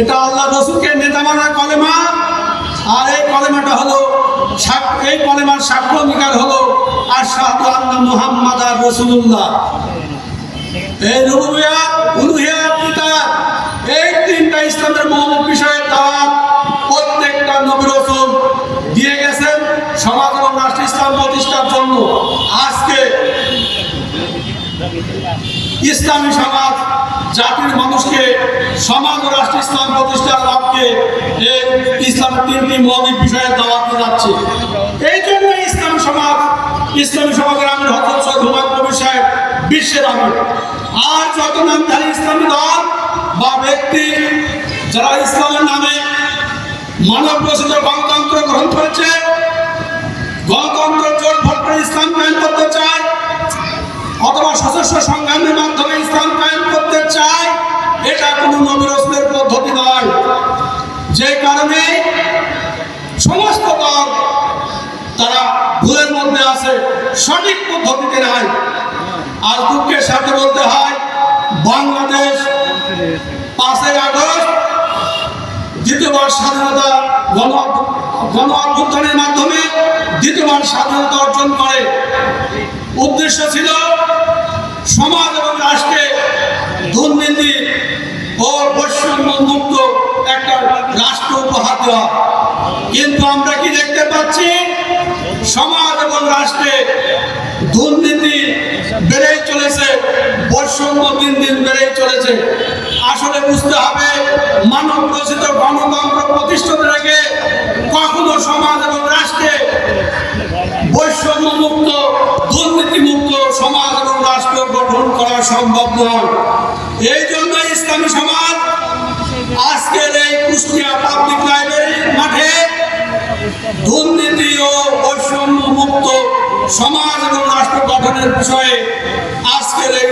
এটা আল্লাহ রসুলকে নেতা মানার কলেমা। আর এই কলেমাটা হলো এই কলেমার সাক্ষ্য অঙ্গীকার হলো আশহাদু আন্না মুহাম্মাদ আর রসুল্লাহ এই রুবুবিয়াত, উলুহিয়াত, কিতাব, এই তিনটা ইসলামের মৌলিক বিষয়ের দাওয়াত প্রত্যেকটা নবী রসুল দিয়ে গেছেন সমাজ এবং রাষ্ট্র ইসলাম প্রতিষ্ঠার জন্য। আজকে ইসলামী সমাজ জাতির মানুষকে সমাজ ও রাষ্ট্র ইসলাম প্রতিষ্ঠার এই ইসলামের তিনটি মৌলিক বিষয়ে দাওয়াত যাচ্ছে। এই জন্য ইসলাম সমাজ, ইসলামী সমাজের আমির হজরত সৈয়দ হুমায়ুন কবির সাহেব বিশ্বের আমির। আর যত নামধারী ইসলামী দল বা ব্যক্তি যারা ইসলামের নামে মানব রচিত গণতন্ত্র গ্রহণ করেছে, গণতন্ত্র জোট ভোট করে ইসলাম পদ্ধতি নয়। যে কারণে সমস্ত দল তারা ভুলের মধ্যে আছে, সঠিক পদ্ধতিতে নাই। আর দুঃখের সাথে বলতে হয়, বাংলাদেশ পাঁচই আগস্ট দ্বিতীয়বার স্বাধীনতা গণ গণ অভ্যুত্থানের মাধ্যমে দ্বিতীয়বার স্বাধীনতা অর্জন করে। উদ্দেশ্য ছিল সমাজ এবং রাষ্ট্রে দুর্নীতি ও বৈষম্য মুক্ত একটা দেওয়া কিন্তু আমরা কি দেখতে পাচ্ছি? সমাজ এবং রাষ্ট্রে দুর্নীতি বেড়েই চলেছে, বৈষম্য দিন দিন বেড়েই চলেছে। আসলে বুঝতে হবে, মানব রচিত গণতন্ত্র প্রতিষ্ঠিত রেখে কখনো সমাজ এবং রাষ্ট্রে বৈষম্য মুক্ত দুর্নীতি মুক্ত সমাজ এবং রাষ্ট্র গঠন করা সম্ভব নয়। এই জন্য ইসলামী সমাজ আজকের এই কুষ্টিয়া পাবলিক সমাজ এবং রাষ্ট্র গঠনের বিষয়ে আজকের এই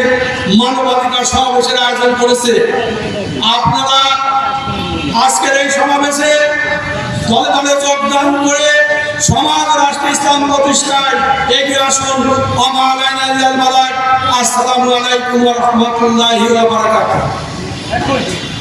মানবাধিকার সমাবেশের আয়োজন করেছে। আপনারা আজকের এই সমাবেশে দলে দলে যোগদান করে সমাজ রাষ্ট্র ইসলাম প্রতিষ্ঠায় এগিয়ে আসুন। আসসালামু আলাইকুম রাহমাতুল্লাহি বারাকাতুহু।